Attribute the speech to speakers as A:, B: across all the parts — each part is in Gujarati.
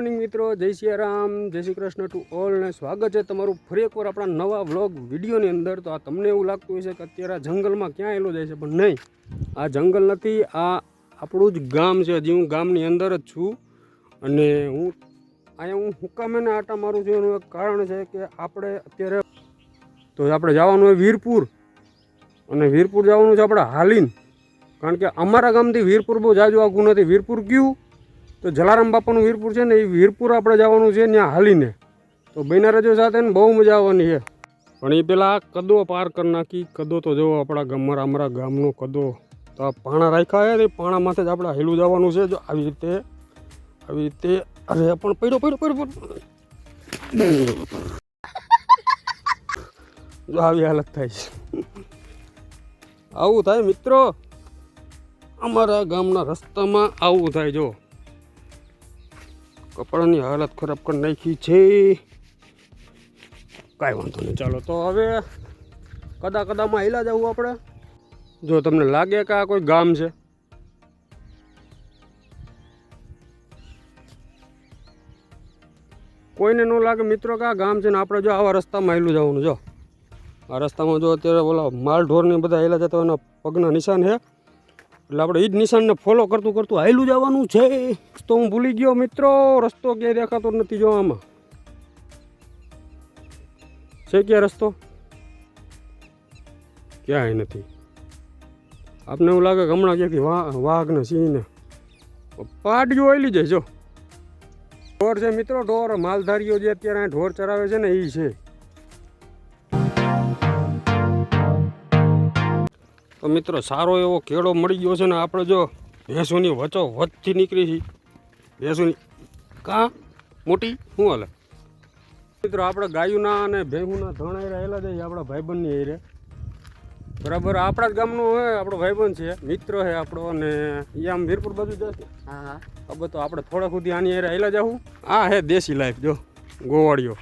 A: મોર્નિંગ મિત્રો, જય શ્રી જય શ્રી કૃષ્ણ ટુ ઓલ ને સ્વાગત છે તમારું ફરી એકવાર આપણા નવા વ્લોગ વિડીયોની અંદર. તો આ તમને એવું લાગતું છે કે અત્યારે આ જંગલમાં ક્યાં એલો જાય છે, પણ નહીં. આ જંગલ નથી, આ આપણું જ ગામ છે. હજી હું ગામની અંદર જ છું અને હું અહીંયા હું હુકામેને આટા મારું છું. એનું એક કારણ છે કે આપણે અત્યારે તો આપણે જવાનું હોય વીરપુર. અને વીરપુર જવાનું છે આપણે હાલીન. કારણ કે અમારા ગામથી વીરપુર બહુ જાજુ આઘું નથી. વીરપુર કયું? તો જલારામ બાપાનું વીરપુર છે ને એ વીરપુર આપણે જવાનું છે ત્યાં હાલીને. તો બહેના રજો સાથે ને બહુ મજા આવવાની છે. પણ એ પેલા કદો પાર કરી નાખી. કદો તો જો આપણા ગામમાં અમારા ગામનો કદો. તો આ પાણા રાખ્યા છે એ પાણા માથે જ આપણે હેલું જવાનું છે. જો આવી રીતે આવી રીતે. અરે, પણ પડ્યો પડ્યો પડ્યો. જો આવી હાલત થાય છે. આવું થાય મિત્રો. અમારા ગામના રસ્તામાં આવું થાય જો. કપડાની હાલત ખરાબ કરી નાખી છે. કાંઈ વાંધો નહીં, ચાલો. તો હવે કદા કદામાં હિલા જવું આપણે? જો તમને લાગે કે આ કોઈ ગામ છે? કોઈને ન લાગે મિત્રો કે આ ગામ છે ને આપણે જો આવા રસ્તામાં હેલું જવાનું, જો. આ રસ્તામાં જો અત્યારે બોલા માલ ઢોરની બધા હેલા જતા એના પગના નિશાન છે એટલે આપણે એ જ નિશાનને ફોલો કરતું કરતું હાયલું જવાનું છે. તો હું ભૂલી ગયો મિત્રો, રસ્તો ક્યાંય દેખાતો નથી જો આમાં. છે ક્યાં રસ્તો? ક્યાંય નથી. આપને એવું લાગે કે હમણાં ક્યાંથી વાઘ વાઘને ને સિંહ ને પાડ્યું આવેલી જાય, જો. ઢોર છે મિત્રો, ઢોર. માલધારીઓ જે અત્યારે ઢોર ચરાવે છે ને એ છે. તો મિત્રો સારો એવો કેળો મળી ગયો છે ને આપણે જો ભેંસોની વચો વચથી નીકળી છે. ભેંસોની કાં? મોટી? શું હાલે? મિત્રો આપણે ગાયુના અને ભેંસુના ધણ રહેલા છે આપણા ભાઈબંધની એરે બરાબર આપણા જ ગામનો હોય આપણો ભાઈબંધ છે મિત્ર છે આપણો અને એ આમ વીરપુર બાજુ જશે
B: હા હા.
A: હવે તો આપણે થોડા સુધી આની એરે આવેલા જાઉં આ હે દેશી લાઈફ જો ગોવાળીઓ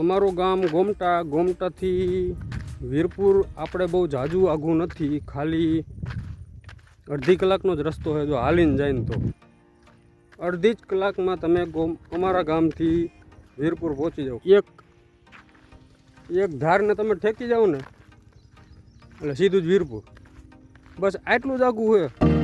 A: અમારું ગામ ગોમટા, ગોમટાથી વીરપુર આપણે બહુ જાજુ આઘું નથી, ખાલી અડધી કલાકનો જ રસ્તો છે જો હાલીને જાય તો. અડધી જ કલાકમાં તમે ગોમ, અમારા ગામથી વીરપુર પહોંચી જાઓ. એક એક ધારને તમે ઠેકી જાઓ ને, એટલે સીધું જ વીરપુર. બસ આટલું જ આઘું છે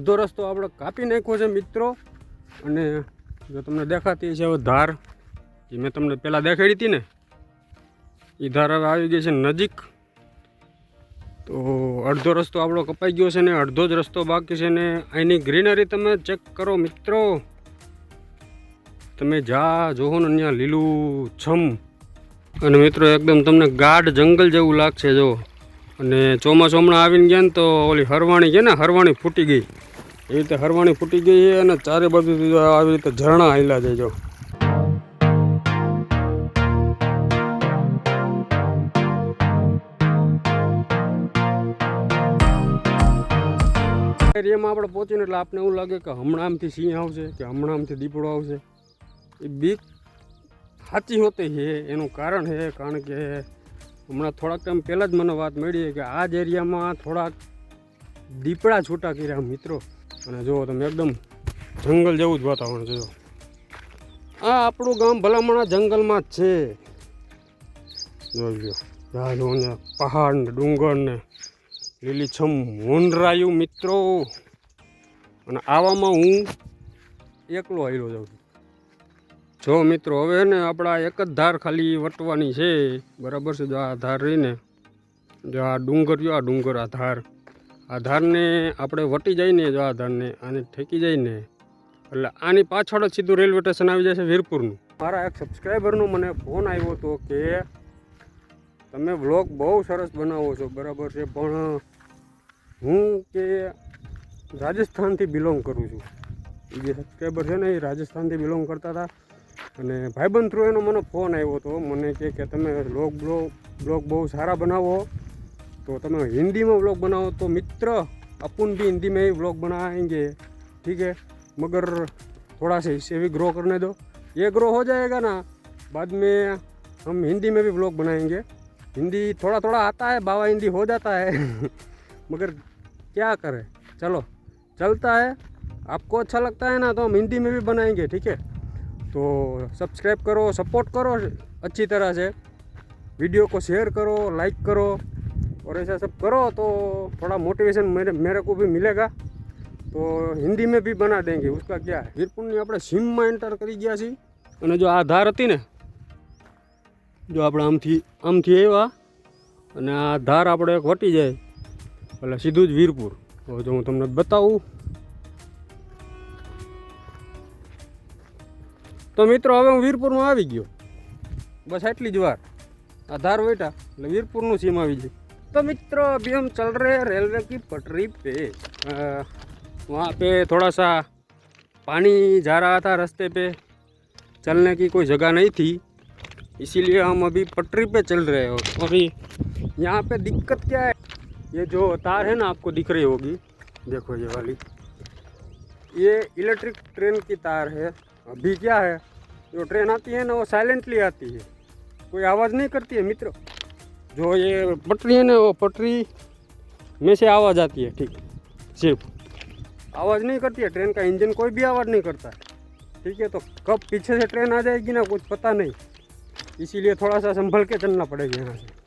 A: અડધો રસ્તો આપણે કાપી નાખ્યો છે મિત્રો. અને જો તમને દેખાતી છે હવે ધાર, જે મેં તમને પહેલાં દેખાડી હતી ને, એ ધાર હવે આવી ગઈ છે નજીક. તો અડધો રસ્તો આપણો કપાઈ ગયો છે ને, અડધો જ રસ્તો બાકી છે ને, અહીંની ગ્રીનરી તમે ચેક કરો મિત્રો. તમે જા જોવો ને અહીંયા લીલું છમ અને મિત્રો એકદમ તમને ગાઢ જંગલ જેવું લાગશે જો. અને ચોમાસું હમણાં આવીને ગયા ને તો ઓલી હરવાણી છે ને, હરવાણી ફૂટી ગઈ. એ રીતે હરવાણી ફૂટી ગઈ છે અને ચારે બાજુથી આવી રીતે ઝરણા હાલ્યા છે જો. એરિયામાં આપણે પહોંચીને એટલે આપને એવું લાગે કે હમણાં આમથી સિંહ આવશે કે હમણાં આમથી દીપડો આવશે. એ બીક સાચી હોતી છે, એનું કારણ છે, કારણ કે હમણાં થોડાક ટાઈમ પહેલાં જ મને વાત મળી કે આ જ એરિયામાં થોડાક દીપડા છૂટા કર્યા મિત્રો. અને જુઓ તમે એકદમ જંગલ જેવું જ વાતાવરણ છે આ આપણું ગામ ભલામણા જંગલમાં જ છે. જોઈ લો આ પહાડ ને, ડુંગર ને, લીલીછમ મુંડરાયું મિત્રો. અને આવામાં હું એકલો આવ્યો જાઉં છું. જો મિત્રો, હવે ને આપણા એક જ ધાર ખાલી વટવાની છે. બરાબર છે, જો આ ધાર રહીને, જો આ ડુંગર, જો આ ડુંગર, આ ધાર. આ ધારને આપણે વટી જઈને જો આ ધારને આને ઠેકી જઈને, એટલે આની પાછળ જ સીધું રેલવે સ્ટેશન આવી જાય છે વીરપુરનું. મારા એક સબસ્ક્રાઈબરનો મને ફોન આવ્યો હતો કે તમે વ્લોગ બહુ સરસ બનાવો છો, બરાબર છે, પણ હું કે રાજસ્થાનથી બિલોંગ કરું છું. એ જે સબસ્ક્રાઈબર છે ને, એ રાજસ્થાનથી બિલોંગ કરતા હતા. અને ભાઈબંધ થ્રુ એનો મને ફોન આવ્યો હતો, મને કે તમે વ્લોગ બ્લોગ બ્લોગ બહુ સારા બનાવો. तो તમે हिंदी में व्लॉग बनाओ तो मित्र अपन भी हिंदी में ही व्लॉग बनाएँगे, ठीक है? मगर थोड़ा सा इसे भी ग्रो करने दो। ये ग्रो हो जाएगा ना, बाद में हम हिंदी में भी व्लॉग बनाएँगे। हिंदी थोड़ा थोड़ा आता है, बाबा हिंदी हो जाता है। मगर क्या करें? चलो, चलता है। आपको अच्छा लगता है ना तो हम हिंदी में भी बनाएँगे, ठीक है? तो सब्सक्राइब करो सपोर्ट करो अच्छी तरह से। वीडियो को शेयर करो लाइक करो। और ऐसा सब करो तो थोड़ा मोटिवेशन मेरे मेरे को भी मिलेगा તો હિન્દી મેં ભી બના દેંગે ઉસકા ક્યાં હે વીરપુરની આપણે સીમમાં એન્ટર કરી ગયા છીએ અને જો આ ધાર હતી ને જો આપણે આમથી આમથી આવ્યા અને આ ધાર આપણે એક વટી જાય એટલે સીધું જ વીરપુર હવે જો હું તમને બતાવું તો મિત્રો હવે હું વીરપુરમાં આવી ગયો બસ એટલી જ વાર આ ધાર વેટા એટલે વીરપુરનું સીમ આવી જાય तो मित्रों, अभी हम चल रहे हैं रेलवे की पटरी पे। वहाँ पे थोड़ा सा पानी जा रहा था रास्ते पे। चलने की कोई जगह नहीं थी। इसीलिए हम अभी पटरी पे चल रहे हो। अभी यहाँ पे दिक्कत क्या है? ये जो तार है ना, आपको दिख रही होगी। देखो ये वाली। ये इलेक्ट्रिक ट्रेन की तार है। अभी क्या है? जो ट्रेन आती है ना, वो साइलेंटली आती है। कोई आवाज़ नहीं करती है, मित्र। जो ये पटरी है ना वो पटरी में से आवाज़ आती है ठीक सिर्फ आवाज़ नहीं करती है ट्रेन का इंजन कोई भी आवाज़ नहीं करता है ठीक है तो कब पीछे से ट्रेन आ जाएगी ना कुछ पता नहीं इसीलिए थोड़ा सा संभल के चलना पड़ेगा यहाँ से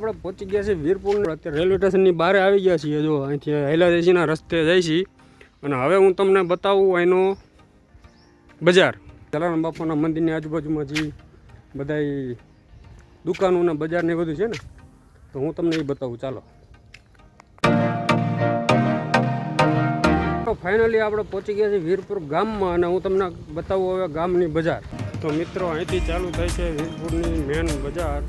A: આપણે પહોંચી ગયા છે વીરપુર. અત્યારે રેલવે સ્ટેશનની બહાર આવી ગયા છીએ. જો, અહીંથી હૈલાદેશીના રસ્તે જાય છીએ. અને હવે હું તમને બતાવું અહીંનો બજાર. જલારામ બાપાના મંદિરની આજુબાજુમાં જે બધા દુકાનો ને બધું છે ને, તો હું તમને એ બતાવું. ચાલો. ફાઇનલી આપણે પહોંચી ગયા છીએ વીરપુર ગામમાં અને હું તમને બતાવું હવે ગામની બજાર. તો મિત્રો, અહીંથી ચાલુ થાય છે વીરપુરની મેન બજાર.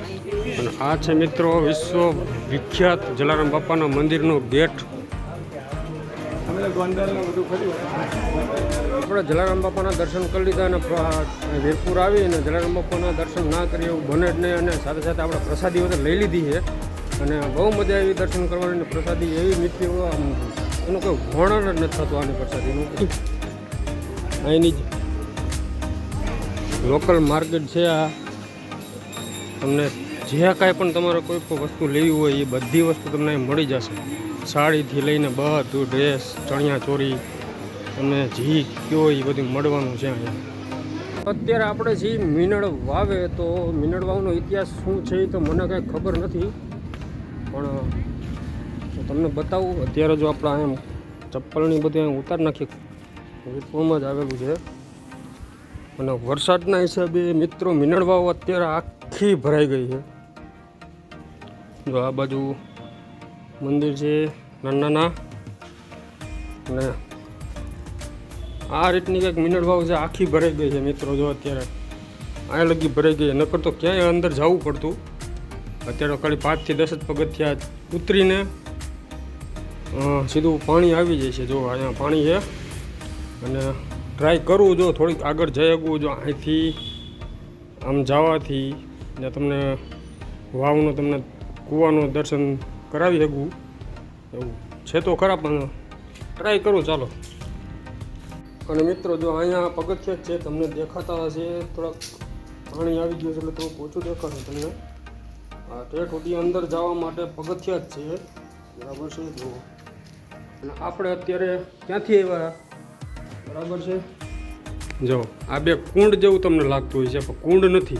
A: અને આ છે મિત્રો વિશ્વ વિખ્યાત જલારામ બાપાના મંદિરનો ગેટ. આપણે જલારામ બાપાના દર્શન કરી લીધા અને પ્ર- વીરપુર આવી અને જલારામ બાપાના દર્શન ના કરીએ એવું બને જ નહીં અને સાથે સાથે આપણે પ્રસાદી વગર લઈ લીધી છે. અને બહુ મજા આવી દર્શન કરવાની પ્રસાદી એવી મીઠી એનું કોઈ વર્ણન જ નથી થતું આની પ્રસાદીનું. અહીંની જ લોકલ માર્કેટ છે આ. તમને જે કાંઈ પણ તમારે કોઈ પણ વસ્તુ લેવી હોય એ બધી વસ્તુ તમને મળી જશે. સાડીથી લઈને બધું ડ્રેસ ચણિયા ચોરી અને જી કયો એ બધું મળવાનું છે અહીંયા. અત્યારે આપણે જે મીનળ વાવે તો મીનળ વાવનો ઇતિહાસ શું છે એ તો મને કાંઈ ખબર નથી. પણ તમને બતાવું, અત્યારે જો આપણે એમ ચપ્પલની બધી અહીં ઉતાર નાખી વિપુલમાં જ આવેલું છે. અને વરસાદના હિસાબે મિત્રો, મીનળ વાવ અત્યારે આખી ભરાઈ ગઈ છે. જો આ બાજુ મંદિર છે નાના નાના અને આ રીતની કંઈક મિનળ વાવ છે, આખી ભરાઈ ગઈ છે મિત્રો, જો અત્યારે. અહીંયા લગી ભરાઈ ગઈ. નકર તો ક્યાંય અંદર જવું પડતું. અત્યારે ખાલી પાંચથી દસ જ પગથિયા ઉતરીને સીધું પાણી આવી જાય છે. જો અહીંયા પાણી છે. અને ટ્રાય કરવું જો, થોડીક આગળ જઈ શકવું જો અહીંથી, આમ જવાથી. ને તમને વાવનું, તમને કૂવાનું દર્શન કરાવી શકું. એવું છે તો ખરા, પણ ટ્રાય કરું, ચાલો. અને મિત્રો, જો અહીંયા પગથિયા જ છે, તમને દેખાતા હશે. થોડાક પાણી આવી ગયું છે, એટલે થોડુંક ઓછું દેખાશે તમને. આ સુધી અંદર જવા માટે પગથિયા જ છે. બરાબર છે જો અને આપણે અત્યારે ક્યાંથી આવ્યા? બરાબર છે? જો, આ બે કુંડ જેવું તમને લાગતું હોય છે, પણ કુંડ નથી.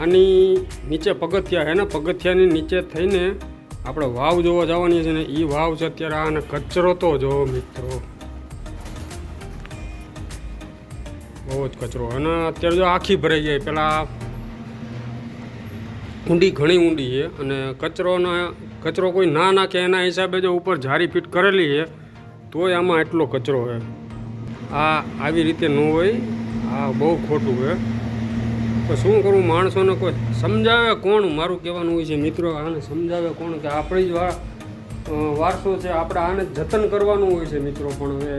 A: આની નીચે પગથિયા છે ને, પગથિયાની નીચે થઈને આપણે વાવ જોવા જવાની છે ને એ વાવ છે અત્યારે આને કચરો તો જો મિત્રો. બહુ જ કચરો. અને અત્યારે જો આખી ભરાઈ જાય. પેલા ઊંડી ઘણી ઊંડી છે. અને કચરોને, કચરો કોઈ ના નાખે એના હિસાબે જો ઉપર જારી ફીટ કરેલી છે, તોય આમાં એટલો કચરો છે. આ આવી રીતે ન હોય. આ બહુ ખોટું છે. તો શું કરું? માણસોને કોઈ સમજાવે કોણ? મારું કહેવાનું હોય છે, મિત્રો, આને સમજાવે કોણ કે આપણી જ વારસો છે, આપણે આને જતન કરવાનું હોય છે, મિત્રો, પણ હવે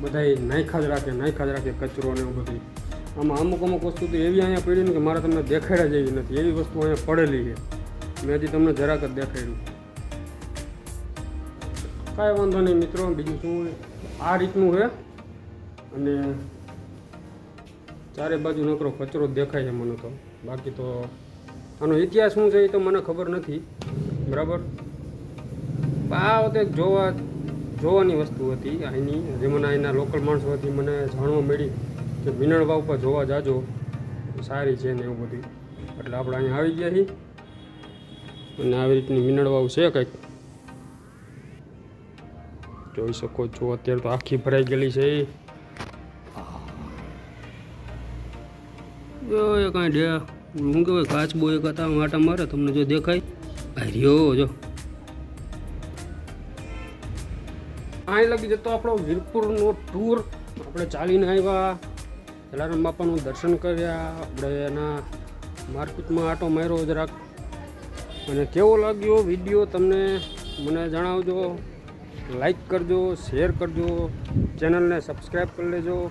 A: બધાય નાખ્યા જ રાખે, નાખ્યા જ રાખે કચરો ને એવું બધું આમાં અમુક અમુક વસ્તુ તો એવી અહીંયા પડી ને કે મારે તમને દેખાડ્યા જેવી નથી. એવી વસ્તુ અહીંયા પડેલી છે. મેં હજી તમને જરાક જ દેખાડ્યું. કાંઈ વાંધો નહીં, મિત્રો, બીજું શું આ રીતનું છે. અને ચારે બાજુ નકરો કચરો જ દેખાય છે મને તો. બાકી તો આનો ઇતિહાસ શું છે એ તો મને ખબર નથી. બરાબર? આ વખતે જોવા જોવાની વસ્તુ હતી અહીંની. જે મને અહીંના લોકલ માણસોથી મને જાણવા મળી કે મિનળ વાવ પર જોવા જાજો. સારી છે ને એવું બધું. એટલે આપણે અહીંયા આવી ગયા છીએ. અને આવી રીતની મિનળ વાવ છે કંઈક. જોઈ શકો છો, અત્યારે તો આખી ભરાઈ ગયેલી છે. એ કાંઈ ડે શું કહેવાય કાચબો એક હતા માટા મારે, તમને જો દેખાય. આ રહ્યો જો. અહીં લગી જતો આપણો વીરપુરનો ટૂર આપણે ચાલીને આવ્યા. જલારામ બાપાનું દર્શન કર્યા. આપણે એના માર્કેટમાં આટો માર્યો જરાક. અને કેવો લાગ્યો વીડિયો તમને મને જણાવજો. લાઈક કરજો, શેર કરજો. ચેનલને સબસ્ક્રાઈબ કરી લેજો.